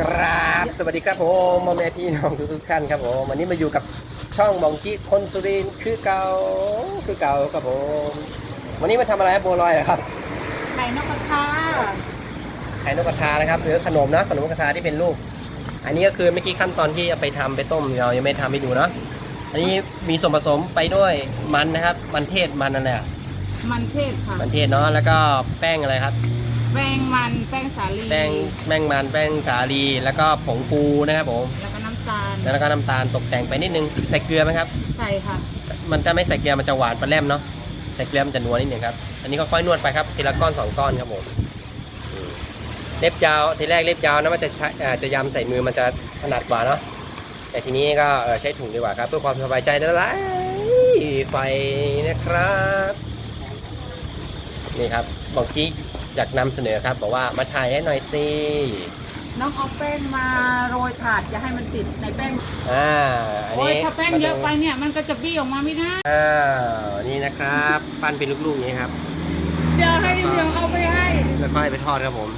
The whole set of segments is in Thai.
กราบสวัสดีครับผมพ่อแม่พี่น้องทุกทุกๆท่านครับผมวันนี้มาอยู่กับช่องบองจิคนสุรินทร์คือเก่าคือเก่าครับผมวันนี้มาทำอะไรครับบัวลอยเหรอครับไข่นกกระทาไข่นกกระทานะครับหรือขนมนะขนมนกกระทาที่เป็นรูปอันนี้ก็คือเมื่อกี้ขั้นตอนที่เอาไปทำไปต้มเรายังไม่ทำให้ดูเนาะอันนี้มีส่วนผสมไปด้วยมันนะครับมันเทศมันนั่นแหละมันเทศค่ะมันเทศเนาะแล้วก็แป้งอะไรครับ แป้งมันแป้งสาลีแป้งแป้งมันแป้งสาลีแล้วก็ผงฟูนะครับผมแล้วก็น้ำตาลแล้วก็น้ำตาลตกแต่งไปนิดนึงใส่เกลือไหมครับ ใส่ค่ะ มันถ้าไม่ใส่เกลือมันจะหวานปลาแรมเนาะใส่เกลือมันจะนัวนิดหนึ่งครับอันนี้ก็ค่อยนวดไปครับทีละก้อนสองก้อนครับผมอืมเล็บยาวทีแรกเล็บยาวนะว่าจะใช้อ่าจะยำใส่มือมันจะถนัดกว่าเนาะแต่ทีนี้ก็เออใช้ถุงดีกว่าครับเพื่อความสบายใจนะละไฟนะครับ นี่ครับบอกจี อยากนำเสนอครับ บอกว่ามาถ่ายให้หน่อยสิน้องเอาแป้งมาโรยถาดอย่าให้มันติดในแป้งอ่าอันโอ้ยนี้ถ้าแป้งเยอะไปเนี่ยมันก็จะบี้ออกมาไม่ได้อ้าวนี่นะครับ ปั้นเป็นลูกๆอย่างนี้ครับ เดี๋ยวให้เดี๋ยวเอาไปให้แล้วค่อยไปทอดครับผม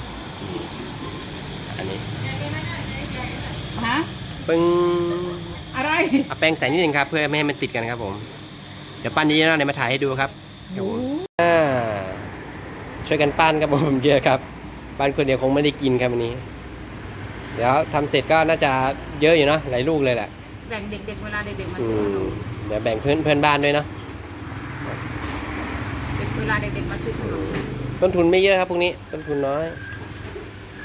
อันนี้ฮะปึ้งอะไรเอาแป้งใส่นิดนึงครับ เพื่อไม่ให้มันติดกันครับผม เดี๋ยวปั้นเยอะๆนะเดี๋ยวมาถ่ายให้ดูครับครับผมอ่า ช่วยกันปั้นครับผมเยอะครับปั้นคนเดียวคงไม่ได้กินครับวันนี้ เดี๋ยวทำเสร็จก็น่าจะเยอะอยู่เนาะหลายลูกเลยแหละแบ่งเด็กๆเวลาเด็กๆมาอืซื้อขนมมเดี๋ยวแบ่งเพื่อนเพื่อนบ้านด้วยเนาะเด็กเวลาเด็กๆมาซื้อขนมต้นทุนไม่เยอะครับพวกนี้ต้นทุนน้อย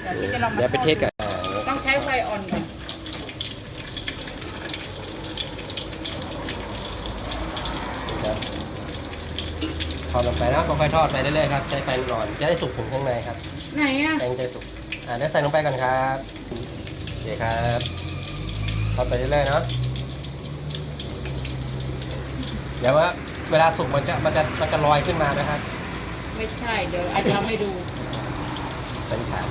เดี๋ยวที่จะลองมาเดี๋ยวไปเทสกันอ่า ต้องใช้ไฟอ่อนก่อน ครับ ทอดลงไปนะค่อยๆทอดไปเรื่อยๆครับใช้ไฟอ่อนจะได้สุกถึงข้างในครับไหนอะแป้งจะสุกอ่าเดี๋ยวใส่ลงไปก่อนครับโอเคครับทอดไปเรื่อยๆเนาะเดี๋ยวว่าเวลาสุกมันจะมันจะมันจะลอยขึ้นมานะครับไม่ใช่เดี๋ยวอาจจะทำให้ดูสันนิษฐาน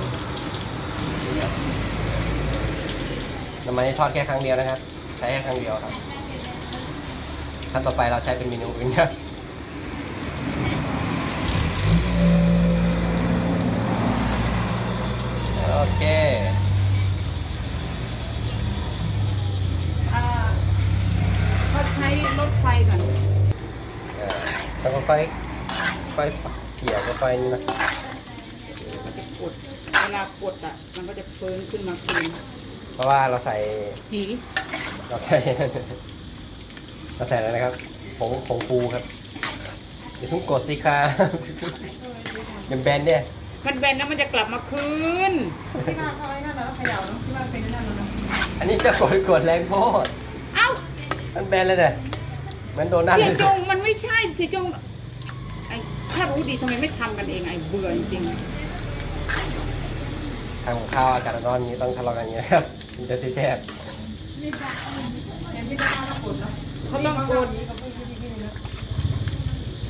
ทำไมทอดแค่ครั้งเดียวนะครับ ใช้แค่ครั้งเดียวครับขั้นต่อไปเราใช้เป็นเมนูอื่นครับ โอเคอ่าเขาใช้รถไฟก่อนอ่าแล้วก็ค่อยค่อยเขี่ยค่อยๆนี่นะมันจะกดเวลากดอะ มันก็จะเฟิร์นขึ้นมาคืนเพราะว่าเราใส่หีเราใส่ เราใส่อะไรนะครับผงผงฟูครับอย่าเพิ่งกดสิครับยังแบนเนี่ย มันแบนแล้วมันจะกลับมาคืนที่บ้านเขาไว้นั่นแล้วเขย่าเนาะที่บ้านเป็นนั่นแล้วเนาะอันนี้จะกดกดแรงโพดเอ้ามันแบนเลยเนี่ยเหมันโดนัทเสียเลยจงมันไม่ใช่เสียจงไอ้ถ้ารู้ดีทำไมไม่ทำกันเองไอ้เบื่อจริงทำกับข้าวอากาศร้อนอย่างนี้ต้องทะเลาะกันอย่างนี้นะครับมันจะซีแซ่บๆเขาต้องกด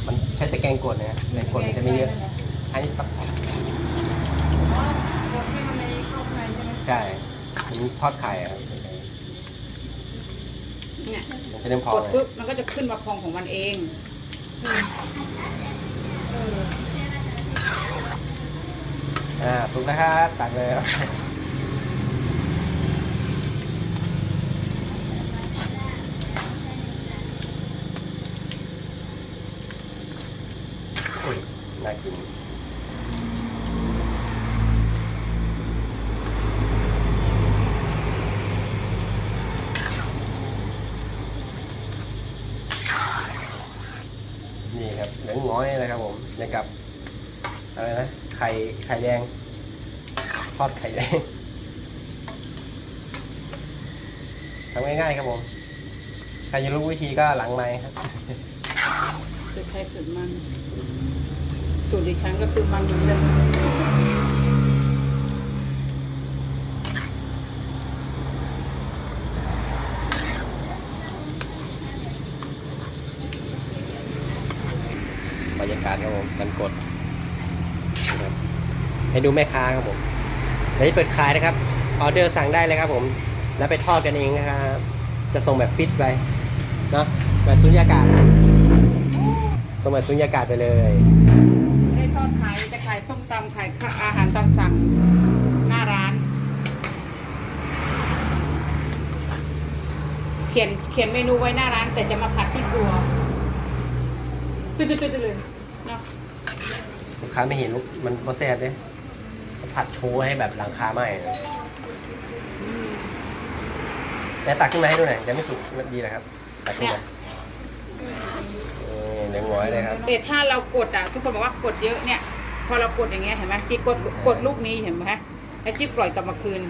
มันใช้ตะแกรงกดนะแรงกดมันจะไม่เยอะอันนี้ปั๊บ กดให้มันในเข้าไป ใช่ไหมใช่มันทอดไข่อะครับเนี่ยมันจะเริ่มพอกดเลยปุ๊บมันก็จะขึ้นมาพองของมันเองอ่าสุกนะครับตักเลยอุ้ยน่ากินนี่ครับเหลืองง้อย นะครับผมเนี่ยกับอะไรนะไข่ไข่แดงทอดไข่แดงทำง่ายๆครับผมใครจะรู้วิธีก็หลังไม้ครับสูตรใครสูตรมัน สูตรดิฉันก็คือมันอย่างเดิมบรรย ดครับผมกันกดให้ดูแม่ค้าครับผมเดี๋ยวจะเปิดขายนะครับออเดอร์สั่งได้เลยครับผม แล้วไปทอดกันเองนะครับจะส่งแบบฟิตไปเนาะแบบสุญญากาศส่งแบบสุญญากาศไปเลยได้ทอดขายจะขายส้มตำขายอาหารตามสั่งหน้าร้าน เขียนเขียนเมนูไว้หน้าร้านแต่จะมาผัดที่ครัวตึ๊ดๆเลย ค้าไม่เห็นลูกมันโปรเซสเลยผัดโชว์ให้แบบหลังคาไหม้เลยแต่ตักขึ้นมาให้ดูหน่อยยังไม่สุกดีเลยครับ ตักขึ้นมานี่เหลืองหงอยเลยครับแต่ถ้าเรากดอะ ทุกคนบอกว่ากดเยอะเนี่ย พอเรากดอย่างเงี้ยเห็นไหมจิ๊บกดกดลูกนี้เห็นไหมแล้วจิ๊บปล่อยกลับมาคืน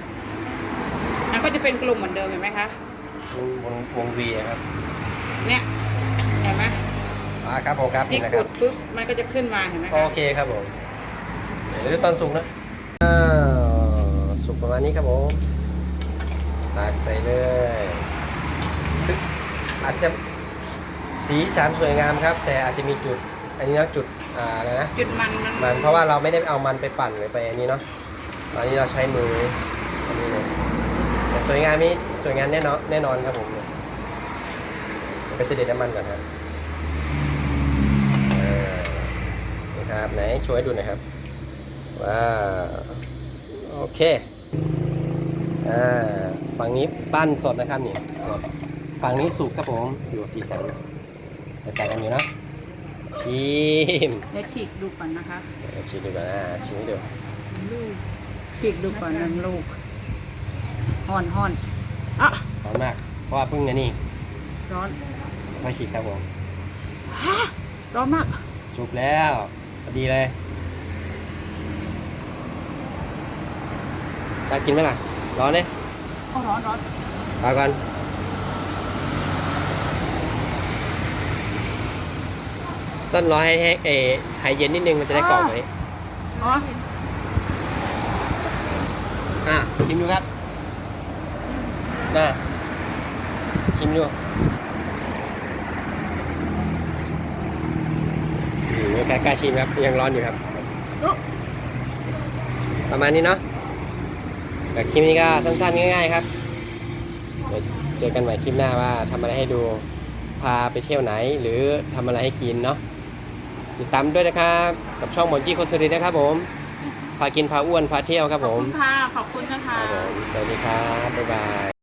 มันก็จะเป็นกลุ่มเหมือนเดิมเห็นไหมคะวงวงวงวีครับ เนี่ยเห็นไหม อ่าครับผมครับที่นี่นะกครับ ดปุ๊บมันก็จะขึ้นมาเห็นไหมโอคะเคครับผมเดี๋ยวดูตอนสุกนะอ้าวสุกประมาณนี้ครับผมตักใส่เลยปึ๊บอาจจะสีสันสวยงามครับ แต่อาจจะมีจุด อันนี้นะจุดอ่าอะไรนะจุดมันมันมันเพราะว่าเราไม่ได้เอามันไปปั่นหรือไปอันนี้เนาะตอนนี้เราใช้มืออันนี้เลยแต่สวยงามนี้สวยงามแน่นอนแน่นอนครับผมเดี๋ยวไปเสด็จน้ำมันก่อนครับอ่านี่ครับ ไหนช่วยดูหน่อยครับ ว้าวโอเคอ่าฝั่งนี้ปั้นสดนะครับนี่สดฝั่งนี้สุกครับผมอยู่สีสันแต่กันอยู่เนาะชิมเดี๋ยวฉีกดูก่อนนะคะชิมดูก่อนนะชิมให้ดูฉีกดูก่อนนะลูกห่อนห่อนอะร้อนมากเพราะว่าเพิ่งอันนี้ร้อนมาฉีดครับผมฮะร้อนมากสุกแล้ว พอดีเลยอยากกินไหมล่ะ ร้อนเนี่ยโอ้ร้อนร้อนปาก่อนต้นร้อนให้แห้งเออหายเย็นนิดนึงมันจะได้กรอบไหมอ๋ออะชิมดูครับมาชิมดู มไม่กล้ากล้าชิมครับยังร้อนอยู่ครับอุ๊ยประมาณนี้เนาะแต่คลิปนี้ก็สั้นๆง่ายๆครับเดี๋ยวเจอกันใหม่คลิปหน้าว่าทำอะไรให้ดูพาไปเที่ยวไหน หรือทำอะไรให้กินเนาะติดตามด้วยนะครับ กับช่องหมอนจี้คนสุรินทร์นะครับผมพากินพาอ้วนพาเที่ยวครับขผอบมคุณค่ะ ขอบคุณนะคคะรับผม สวัสดีครับ บ๊ายบาย